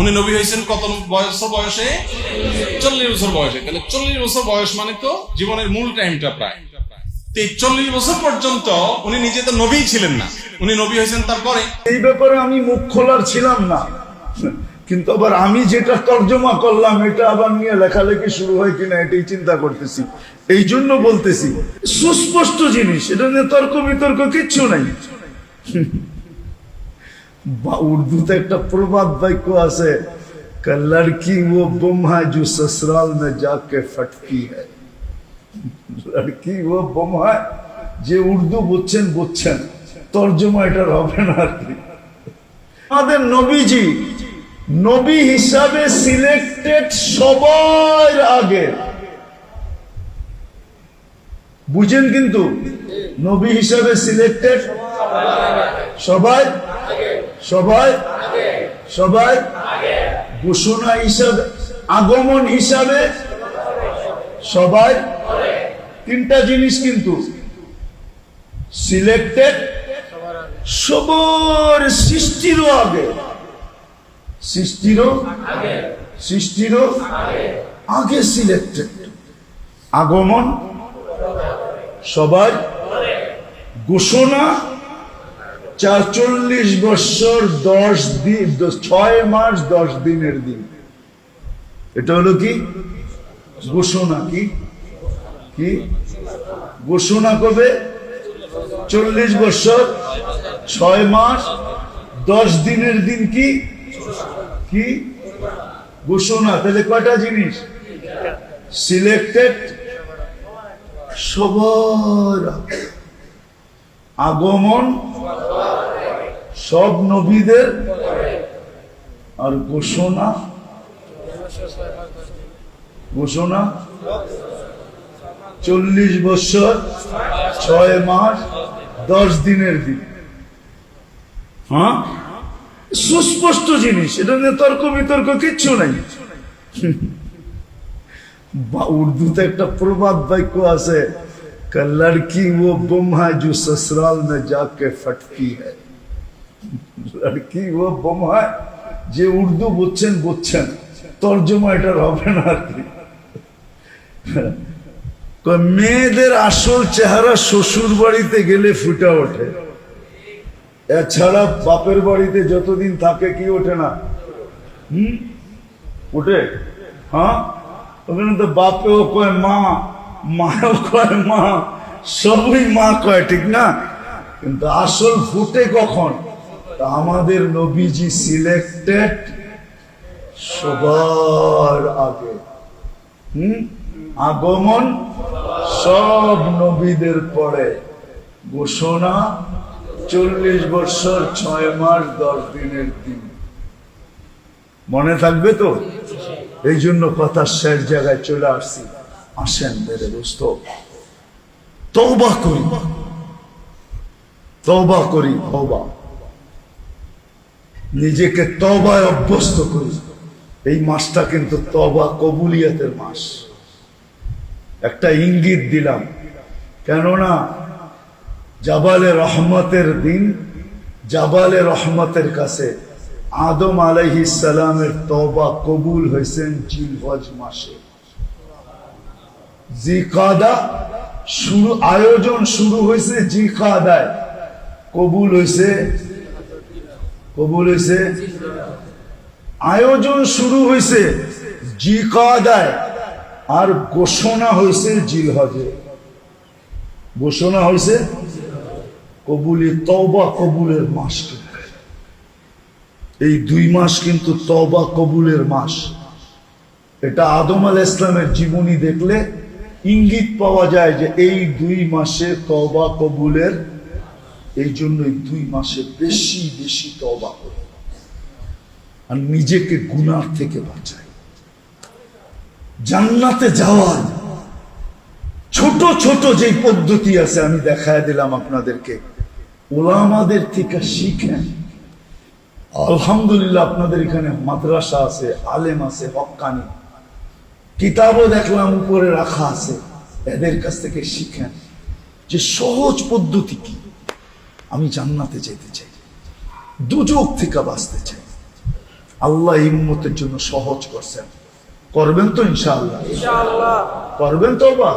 উনি নবী হয়েছেন কত বয়স বয়সে? চল্লিশ বছর বয়সে। তাহলে চল্লিশ বছর বয়স মানে তো জীবনের মূল টাইমটা প্রায়। চল্লিশ বছর পর্যন্ত উনি নিজে তো নবী ছিলেন না। উনি নবী হয়েছেন তারপরে? এই ব্যাপারে আমি মুখ খোলার ছিলাম না। কিন্তু আবার আমি যেটা তর্জমা করলাম, এটা আবার নিয়ে লেখালেখি শুরু হয় কিনা এটাই চিন্তা করতেছি। এই জন্য বলতেছি, সুস্পষ্ট জিনিস, এটা নিয়ে তর্ক বিতর্ক কিচ্ছু নাই। বা উর্দুতে একটা প্রবাদ বাক্য আছে লড়কি ও বম হ্যাঁ জো সসরাল মে যাকে ফটকি হ্যাঁ লড়কি ও বম হ্যাঁ যে উর্দু বুঝছেন বুঝছেন। তর্জমা এটার হবে না আর কি। আমাদের নবীজি, নবী হিসাবে সিলেক্টেড সবার আগে। বুঝেন কিন্তু, নবী হিসাবে সিলেক্টেড সবাই সবাই? সবাই? ঘোষণা হিসাবে আগমন হিসাবে সবাই? তিনটা জিনিস কিন্তু। সিলেক্টেড সবার সৃষ্টিরও আগে। সৃষ্টিরও? সৃষ্টিরও? আগে। সিলেক্টেড আগমন? সবার ঘোষণা? চারচল্লিশ বছর দশ দিন ছয় মাস দশ দিনের দিন। এটা হলো কি? ঘোষণা কি? কি? ঘোষণা কবে? চল্লিশ বছর ছয় মাস, দশ দিনের দিন কি? কি? ঘোষণা। তাহলে কয়টা জিনিস? সিলেক্টেড সবার আগে। আগমন সব নবীদের আর ঘোষণা ঘোষণা চল্লিশ বছর, ছয় মাস, দশ দিনের দিন। হ্যাঁ? সুস্পষ্ট জিনিস, এটা নিয়ে তর্ক বিতর্ক কিচ্ছু নাই। বা উর্দুতে একটা প্রবাদ বাক্য আছে লড়কি ও বোমা জো সসরাল মে যাকে ফটকি হ্যাঁ আর কি বোমায় যে উর্দু বুঝছেন বুঝছেন। তর্জমা এটার হবে না আর কি। মেয়েদের আসল চেহারা শ্বশুর বাড়িতে গেলে ফুটা ওঠে। এছাড়া বাপের বাড়িতে যতদিন থাকে কি ওঠে না? হম? ওঠে? হ্যাঁ? ওখানে তো বাপেও কয় মা, মাও কয় মা, সবই মা কয়, ঠিক না? কিন্তু আসল ফুটে কখন? আমাদের নবীজি সিলেক্টেড সবার আগে। হুম? আগমন সব নবীদের পরে। ঘোষণা চল্লিশ বছর, ছয় মাস, দশ দিনের দিন। মনে থাকবে তো? এই জন্য কথা শেষ জায়গায় চলে আসছি। আসেন মেরে দোস্ত। তওবা করি। তওবা করি, তওবা। নিজেকে তবায় অভ্যস্ত করি। এই মাসটা কিন্তু তবা কবুলিয়াতের মাস। একটা ইঙ্গিত দিলাম। কেননা, জাবালে রহমতের দিন, জাবালে রহমতের কাছে আদম সালামের তবা কবুল হয়েছেন জিলহজ মাসে। জি কাদা শুরু, আয়োজন শুরু হয়েছে জি কাদায় কবুল হয়েছে কবুল হয়েছে আয়োজন শুরু হয়েছে জিকাদায় আর ঘোষণা হয়েছে জিলহজে। ঘোষণা হয়েছে কবুলি তওবা কবুলের মাস এই দুই মাস কিন্তু তওবা কবুলের মাস। এটা আদম আল ইসলামের জীবনী দেখলে ইঙ্গিত পাওয়া যায় যে এই দুই মাসে তওবা কবুলের এই জন্য এই দুই মাসে বেশি বেশি তওবা করি। আর নিজেকে গুনার থেকে বাঁচাই। জান্নাতে যাওয়ার ছোট ছোট যে পদ্ধতি আছে, আমি দেখায় দিলাম আপনাদেরকে। ওলামাদের থেকে শিখেন। আলহামদুলিল্লাহ আপনাদের এখানে মাদ্রাসা আছে, আলেম আছে হক্কানি কিতাবও দেখলাম, উপরে রাখা আছে। এদের কাছ থেকে শিখেন। যে সহজ পদ্ধতি কি? আমি জান্নাতে যেতে চাই। দুযোগ থেকে বাঁচতে চাই। আল্লাহ এই জন্য সহজ করছেন। করবেন তো ইনশাআল্লাহ। করবেন তো বা?